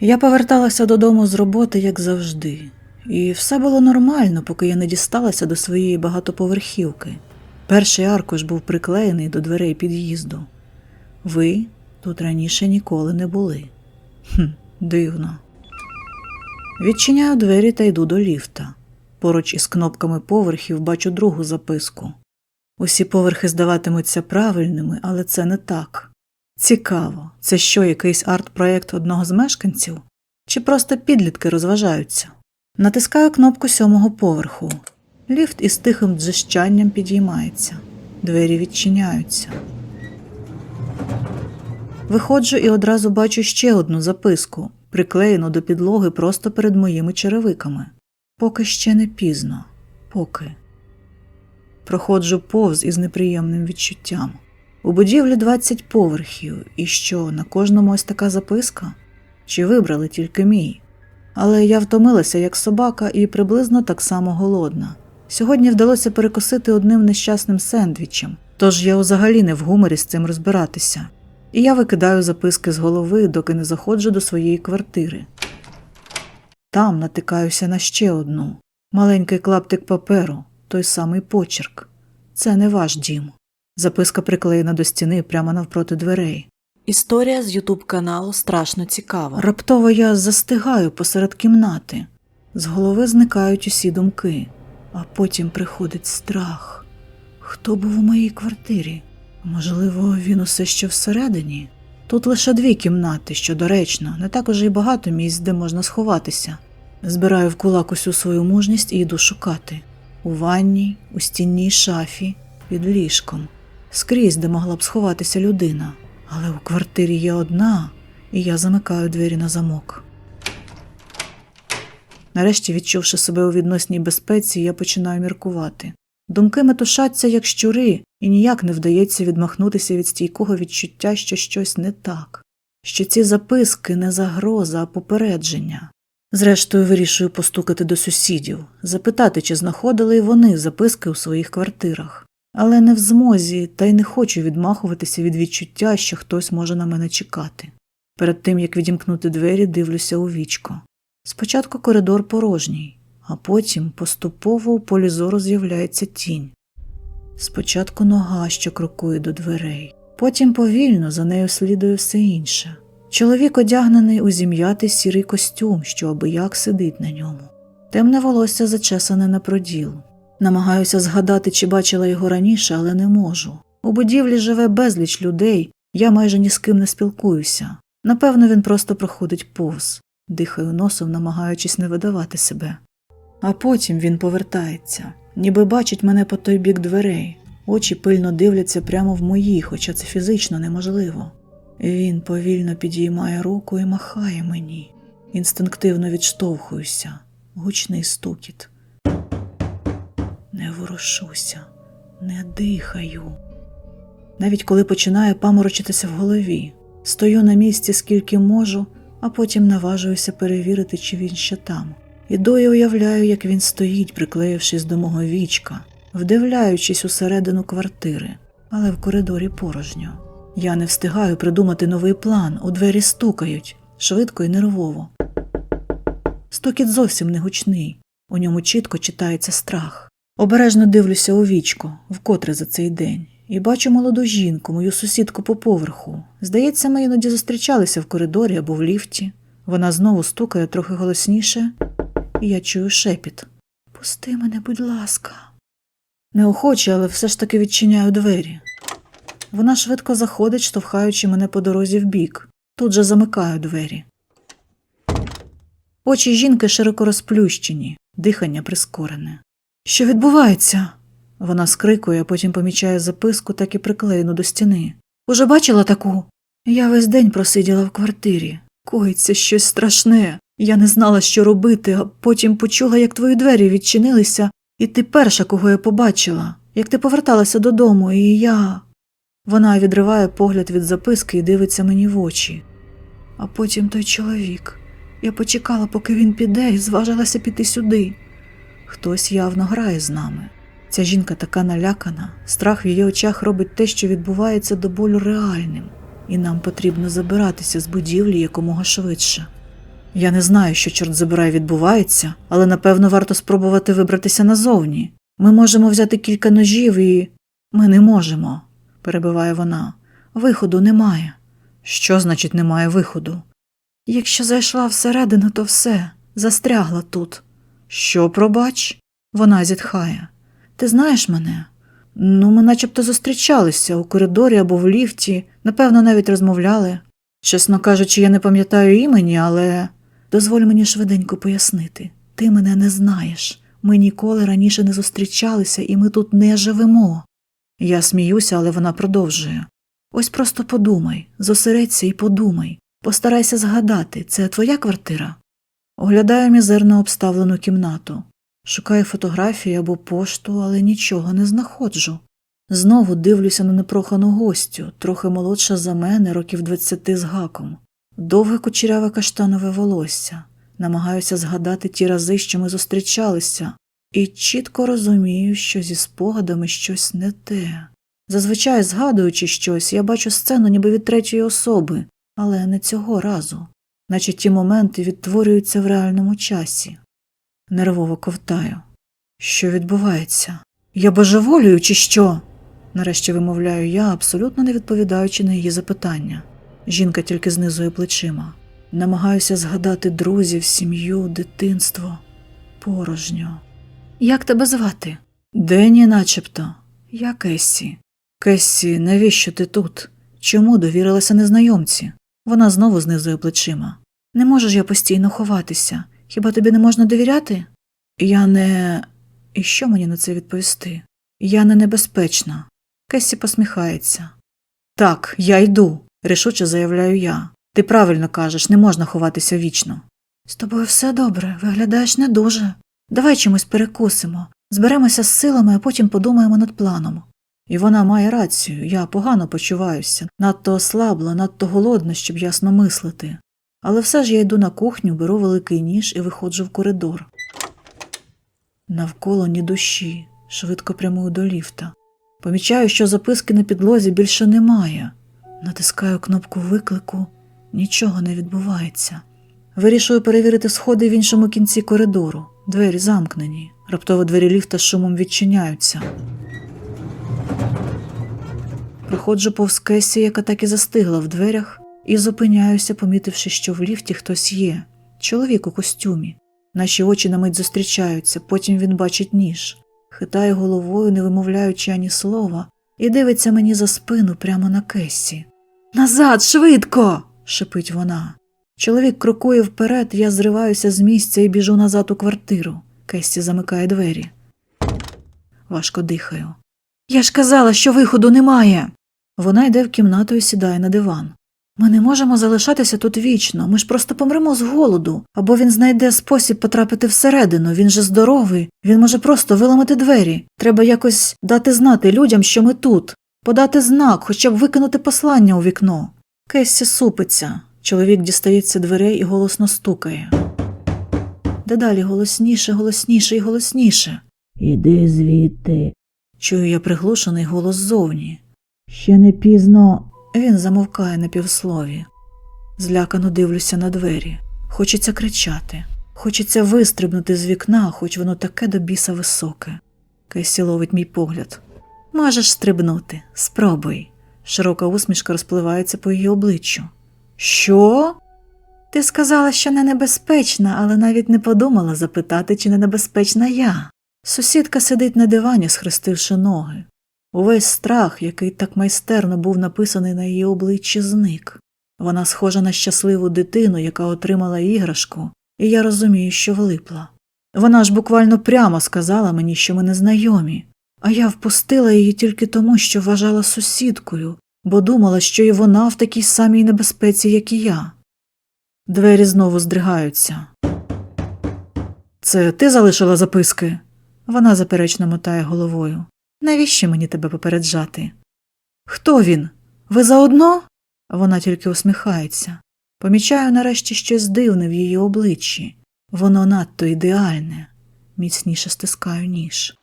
Я поверталася додому з роботи, як завжди, і все було нормально, поки я не дісталася до своєї багатоповерхівки. Перший аркуш був приклеєний до дверей під'їзду. Ви тут раніше ніколи не були. Хм, дивно. Відчиняю двері та йду до ліфта. Поруч із кнопками поверхів бачу другу записку. Усі поверхи здаватимуться правильними, але це не так. Цікаво, це що, якийсь арт-проєкт одного з мешканців? Чи просто підлітки розважаються? Натискаю кнопку сьомого поверху. Ліфт із тихим дзижчанням підіймається. Двері відчиняються. Виходжу і одразу бачу ще одну записку, приклеєну до підлоги просто перед моїми черевиками. Поки ще не пізно. Поки. Проходжу повз із неприємним відчуттям. У будівлі 20 поверхів, і що, на кожному ось така записка? Чи вибрали тільки мій? Але я втомилася як собака і приблизно так само голодна. Сьогодні вдалося перекусити одним нещасним сендвічем, тож я взагалі не в гуморі з цим розбиратися. І я викидаю записки з голови, доки не заходжу до своєї квартири. Там натикаюся на ще одну маленький клаптик паперу, той самий почерк. Це не ваш дім. Записка приклеєна до стіни прямо навпроти дверей. Історія з Ютуб каналу страшно цікава. Раптово я застигаю посеред кімнати. З голови зникають усі думки, а потім приходить страх. Хто був у моїй квартирі? Можливо, він усе ще всередині? Тут лише дві кімнати, що доречно, не так уже й багато місць, де можна сховатися. Збираю в кулак усю свою мужність і йду шукати у ванній, у стінній шафі, під ліжком, скрізь, де могла б сховатися людина. Але у квартирі є одна, і я замикаю двері на замок. Нарешті, відчувши себе у відносній безпеці, я починаю міркувати. Думки метушаться, як щури, і ніяк не вдається відмахнутися від стійкого відчуття, що щось не так, що ці записки не загроза, а попередження. Зрештою, вирішую постукати до сусідів, запитати, чи знаходили й вони записки у своїх квартирах, але не в змозі, та й не хочу відмахуватися від відчуття, що хтось може на мене чекати. Перед тим як відімкнути двері, дивлюся у вічко. Спочатку коридор порожній, а потім поступово у полі зору з'являється тінь. Спочатку нога, що крокує до дверей, потім повільно за нею слідує все інше. Чоловік одягнений у зім'ятий сірий костюм, що абияк сидить на ньому. Темне волосся зачесане на проділ. Намагаюся згадати, чи бачила його раніше, але не можу. У будівлі живе безліч людей, я майже ні з ким не спілкуюся. Напевно, він просто проходить повз, дихаю носом, намагаючись не видавати себе. А потім він повертається, ніби бачить мене по той бік дверей, очі пильно дивляться прямо в мої, хоча це фізично неможливо. Він повільно підіймає руку і махає мені. Інстинктивно відштовхуюся, гучний стукіт. Не ворушуся, не дихаю. Навіть коли починає паморочитися в голові, стою на місці скільки можу, а потім наважуюся перевірити, чи він ще там. Іду і уявляю, як він стоїть, приклеївшись до мого вічка, вдивляючись усередину квартири, але в коридорі порожньо. Я не встигаю придумати новий план, у двері стукають, швидко і нервово. Стукіт зовсім не гучний, у ньому чітко читається страх. Обережно дивлюся у вічко, вкотре за цей день, і бачу молоду жінку, мою сусідку по поверху. Здається, ми іноді зустрічалися в коридорі або в ліфті. Вона знову стукає трохи голосніше, і я чую шепіт. Пусти мене, будь ласка. Неохоче, але все ж таки відчиняю двері. Вона швидко заходить, штовхаючи мене по дорозі вбік. Тут же замикаю двері. Очі жінки широко розплющені, дихання прискорене. Що відбувається? Вона скрикує, а потім помічає записку, так і приклеєну до стіни. Уже бачила таку? Я весь день просиділа в квартирі. Коїться щось страшне. Я не знала, що робити, а потім почула, як твої двері відчинилися, і ти перша, кого я побачила, як ти поверталася додому, і я. Вона відриває погляд від записки і дивиться мені в очі. А потім той чоловік. Я почекала, поки він піде, і зважилася піти сюди. Хтось явно грає з нами. Ця жінка така налякана, страх в її очах робить те, що відбувається до болю реальним, і нам потрібно забиратися з будівлі якомога швидше. Я не знаю, що чорт забирай відбувається, але напевно варто спробувати вибратися назовні. Ми можемо взяти кілька ножів і. Ми не можемо, перебиває вона. Виходу немає. Що значить немає виходу? Якщо зайшла всередину, то все, застрягла тут. Що, пробач? Вона зітхає. Ти знаєш мене? Ну, ми начебто зустрічалися у коридорі або в ліфті, напевно, навіть розмовляли. Чесно кажучи, я не пам'ятаю імені, але дозволь мені швиденько пояснити. Ти мене не знаєш. Ми ніколи раніше не зустрічалися, і ми тут не живемо. Я сміюся, але вона продовжує. Ось просто подумай, зосередься і подумай. Постарайся згадати, це твоя квартира? Оглядаю мізерно обставлену кімнату. Шукаю фотографії або пошту, але нічого не знаходжу. Знову дивлюся на непрохану гостю, трохи молодша за мене, років двадцяти з гаком. Довге кучеряве каштанове волосся. Намагаюся згадати ті рази, що ми зустрічалися, і чітко розумію, що зі спогадами щось не те. Зазвичай, згадуючи щось, я бачу сцену ніби від третьої особи, але не цього разу, наче ті моменти відтворюються в реальному часі. Нервово ковтаю. Що відбувається? Я божеволюю, чи що? Нарешті вимовляю я, абсолютно не відповідаючи на її запитання. Жінка тільки знизує плечима. Намагаюся згадати друзів, сім'ю, дитинство, порожньо. Як тебе звати? Дені, начебто. Я Кессі. Кессі, навіщо ти тут? Чому довірилася незнайомці? Вона знову знизує плечима. Не можу ж я постійно ховатися. Хіба тобі не можна довіряти? Я не. І що мені на це відповісти? Я не небезпечна. Кесі посміхається. Так, я йду, рішуче заявляю я. Ти правильно кажеш, не можна ховатися вічно. З тобою все добре, виглядаєш не дуже. Давай чимось перекусимо, зберемося з силами, а потім подумаємо над планом. І вона має рацію, я погано почуваюся, надто ослабла, надто голодна, щоб ясно мислити. Але все ж я йду на кухню, беру великий ніж і виходжу в коридор. Навколо ні душі, швидко прямую до ліфта. Помічаю, що записки на підлозі більше немає. Натискаю кнопку виклику, нічого не відбувається. Вирішую перевірити сходи в іншому кінці коридору. Двері замкнені. Раптово двері ліфта з шумом відчиняються. Проходжу повз Кесі, яка так і застигла в дверях, і зупиняюся, помітивши, що в ліфті хтось є. Чоловік у костюмі. Наші очі на мить зустрічаються, потім він бачить ніж. Хитає головою, не вимовляючи ані слова, і дивиться мені за спину прямо на Кесі. Назад, швидко. шипить вона. Чоловік крокує вперед, я зриваюся з місця і біжу назад у квартиру. Кесі замикає двері. Важко дихаю. Я ж казала, що виходу немає. Вона йде в кімнату і сідає на диван. Ми не можемо залишатися тут вічно, ми ж просто помремо з голоду, або він знайде спосіб потрапити всередину, він же здоровий, він може просто виламати двері. Треба якось дати знати людям, що ми тут, подати знак, хоча б викинути послання у вікно. Кессі супиться. Чоловік дістається дверей і голосно стукає. Дедалі голосніше, голосніше і голосніше. Іди звідти. Чую я приглушений голос ззовні. Ще не пізно. Він замовкає на півслові. Злякано дивлюся на двері. Хочеться кричати. Хочеться вистрибнути з вікна, хоч воно таке до біса високе. Кесі ловить мій погляд. Можеш стрибнути, спробуй. Широка усмішка розпливається по її обличчю. Що? Ти сказала, що не небезпечна, але навіть не подумала запитати, чи не небезпечна я. Сусідка сидить на дивані, схрестивши ноги. Увесь страх, який так майстерно був написаний на її обличчі, зник. Вона схожа на щасливу дитину, яка отримала іграшку, і я розумію, що влипла. Вона ж буквально прямо сказала мені, що ми не знайомі, а я впустила її тільки тому, що вважала сусідкою, бо думала, що і вона в такій самій небезпеці, як і я. Двері знову здригаються. Це ти залишила записки? Вона заперечно мотає головою. Навіщо мені тебе попереджати? Хто він? Ви заодно? Вона тільки усміхається. Помічаю нарешті щось дивне в її обличчі. Воно надто ідеальне. Міцніше стискаю ніж.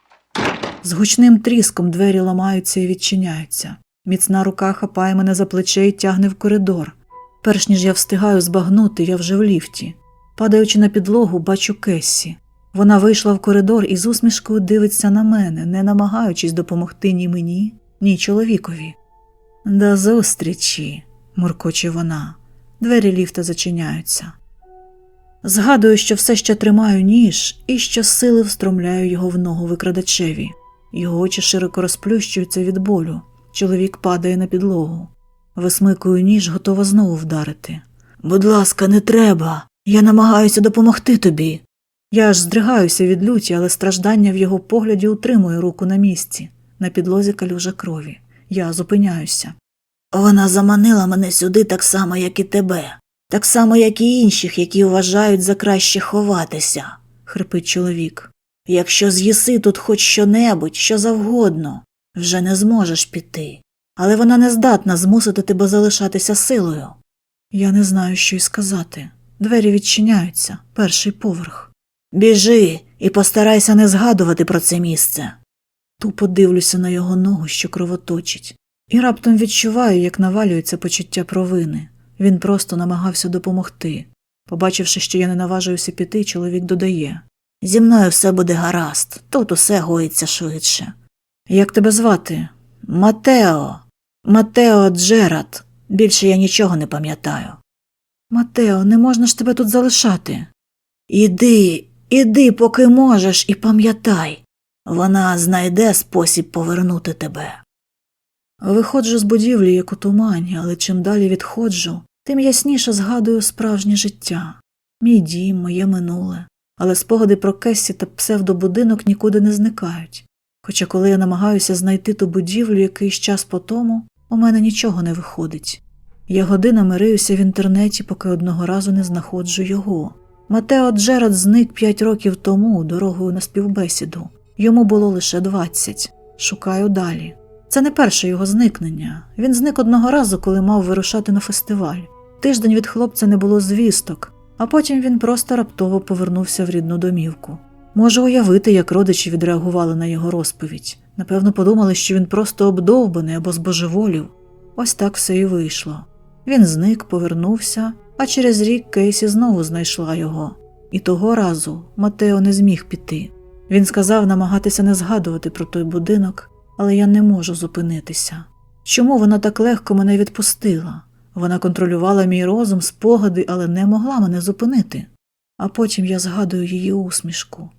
З гучним тріском двері ламаються і відчиняються. Міцна рука хапає мене за плече і тягне в коридор. Перш ніж я встигаю збагнути, я вже в ліфті. Падаючи на підлогу, бачу Кессі. Вона вийшла в коридор і з усмішкою дивиться на мене, не намагаючись допомогти ні мені, ні чоловікові. До зустрічі, муркоче вона. Двері ліфта зачиняються. Згадую, що все ще тримаю ніж і що сили встромляю його в ногу викрадачеві. Його очі широко розплющуються від болю. Чоловік падає на підлогу. Висмикую ніж, готова знову вдарити. Будь ласка, не треба. Я намагаюся допомогти тобі. Я аж здригаюся від люті, але страждання в його погляді утримує руку на місці. На підлозі калюжа крові. Я зупиняюся. Вона заманила мене сюди так само, як і тебе, так само, як і інших, які вважають за краще ховатися, хрипить чоловік. Якщо з'їси тут хоч що-небудь, що завгодно, вже не зможеш піти. Але вона не здатна змусити тебе залишатися силою. Я не знаю, що й сказати. Двері відчиняються, перший поверх. Біжи і постарайся не згадувати про це місце. Тупо дивлюся на його ногу, що кровоточить, і раптом відчуваю, як навалюється почуття провини. Він просто намагався допомогти. Побачивши, що я не наважуюся піти, чоловік додає Зі мною все буде гаразд, тут усе гоїться швидше. Як тебе звати? Матео. Матео Джерат. Більше я нічого не пам'ятаю. Матео, не можна ж тебе тут залишати. Іди, іди, поки можеш, і пам'ятай. Вона знайде спосіб повернути тебе. Виходжу з будівлі, як у тумані, але чим далі відходжу, тим ясніше згадую справжнє життя, мій дім, моє минуле. Але спогади про Кессі та псевдобудинок нікуди не зникають. Хоча коли я намагаюся знайти ту будівлю якийсь час по тому, у мене нічого не виходить. Я годинами риюся в інтернеті, поки одного разу не знаходжу його. Матео Джерад зник п'ять років тому дорогою на співбесіду. Йому було лише двадцять. Шукаю далі. Це не перше його зникнення. Він зник одного разу, коли мав вирушати на фестиваль. Тиждень від хлопця не було звісток, а потім він просто раптово повернувся в рідну домівку. Можу уявити, як родичі відреагували на його розповідь. Напевно, подумали, що він просто обдовбаний або збожеволів. Ось так все і вийшло. Він зник, повернувся, а через рік Кейсі знову знайшла його. І того разу Матео не зміг піти. Він сказав намагатися не згадувати про той будинок, але я не можу зупинитися. Чому вона так легко мене відпустила? Вона контролювала мій розум, спогади, але не могла мене зупинити. А потім я згадую її усмішку.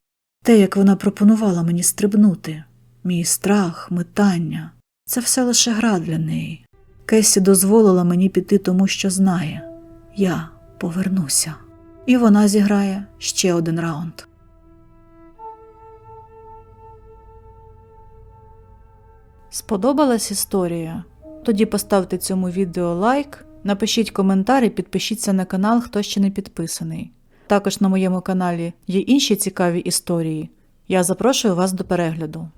Те, як вона пропонувала мені стрибнути, мій страх, метання це все лише гра для неї. Кесі дозволила мені піти тому, що знає я повернуся. І вона зіграє ще один раунд. Сподобалась історія? Тоді поставте цьому відео лайк, напишіть коментар і підпишіться на канал, хто ще не підписаний. Також на моєму каналі є інші цікаві історії. Я запрошую вас до перегляду.